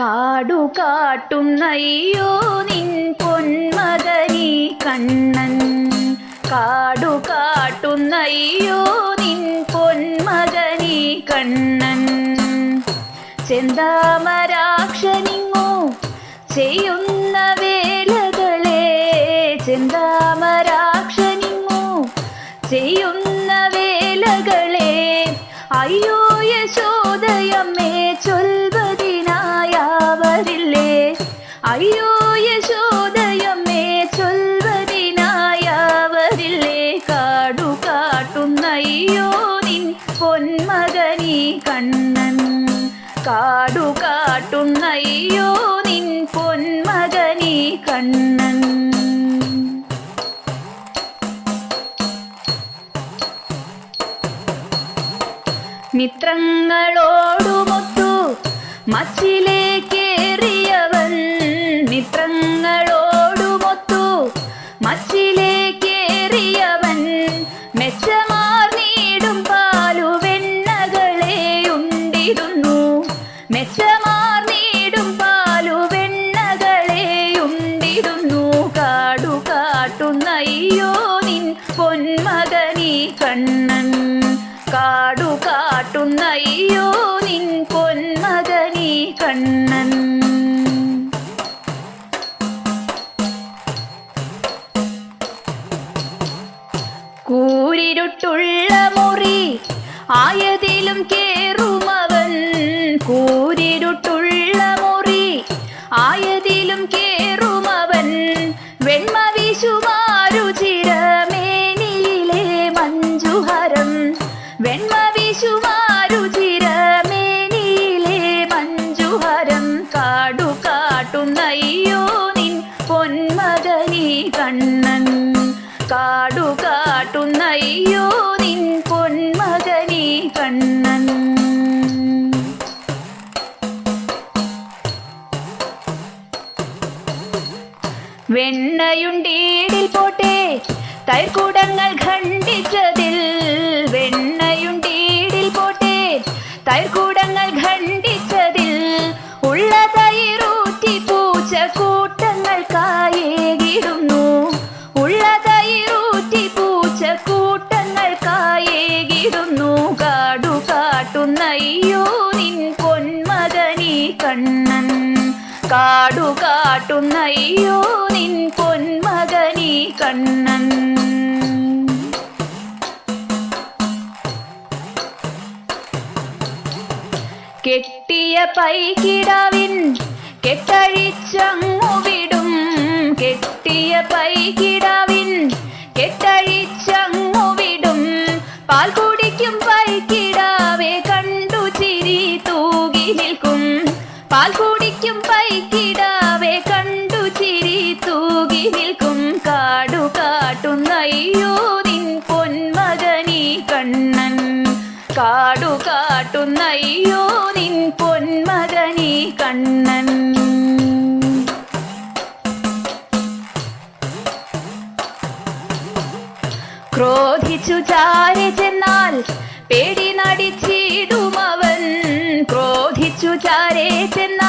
കാടു കാട്ടുന്നയ്യോ നിൻ പൊന്മകനി കണ്ണൻ? കാടു കാട്ടുന്നയ്യോ നിൻ പൊന്മകനി കണ്ണൻ? ചെന്താമരാക്ഷനിങ്ങോ ചെയ്യുന്ന വേലകളെ ചെന്താമരാക്ഷനിങ്ങോ ചെയ്യുന്ന വേലകളെ അയ്യോ യശോദയമ്മേ കാട്ടുന്നയ്യോ നിൻ പൊന്മകനി കണ്ണൻ? കാടു കാട്ടുന്നയ്യോ നിൻ പൊന്മകനി കണ്ണൻ? മിത്രങ്ങളോടുമൊത്തു മച്ചിലേക്കേറിയവൻ കാട്ടുന്നയ്യോ നിൻ പൊന്മകനി കണ്ണൻ? കാടു കാട്ടുന്നയ്യോ നിൻ പൊന്മകനി കണ്ണൻ. കൂരിരുട്ടുള്ള മുറി ആയതിലും കേറുമവൻ. കൂരിരുട്ടുള്ള കാട്ടുന്നയ്യോ നിൻ പൊന്മകനി കണ്ണൻ. കാടു കാട്ടുന്നയ്യോ നിൻ പൊന്മകനി കണ്ണൻ. വെണ്ണയുണ്ടീടിൽ പോട്ടെ തൈർക്കൂടങ്ങൾ ഖണ്ഡിച്ചതിൽ. വെണ്ണയുണ്ടീടിൽ പോട്ടെ തൈർക്കൂടങ്ങൾ കാടു കാട്ടുന്നയ്യോ നിൻ പൊന്മകനി കണ്ണൻ. കെട്ടിയ പൈകിടാവിൻ കെട്ടഴിച്ചങ്ങു വിടും. കെട്ടിയ പൈകിടാവിൻ കുടിക്കും പൈകിടാവെ കണ്ടു ചിരി തൂകി നിൽക്കും. കാടു കാട്ടുന്നയ്യോ നിൻ പൊന്മകനി കണ്ണൻ. കാടു കാട്ടുന്നയ്യോ നിൻ പൊന്മകനി കണ്ണൻ. ക്രോധിച്ചു ചാരി ചെന്നാൽ പേടി നടിച്ചിടുമവൻ ക്രോധിച്ചു ചാരേ ചെന്നാൽ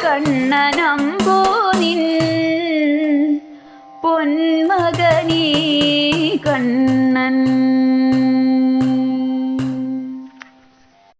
കണ്ണനമ്പോ നിൻ പൊന്മകനീ കണ്ണൻ.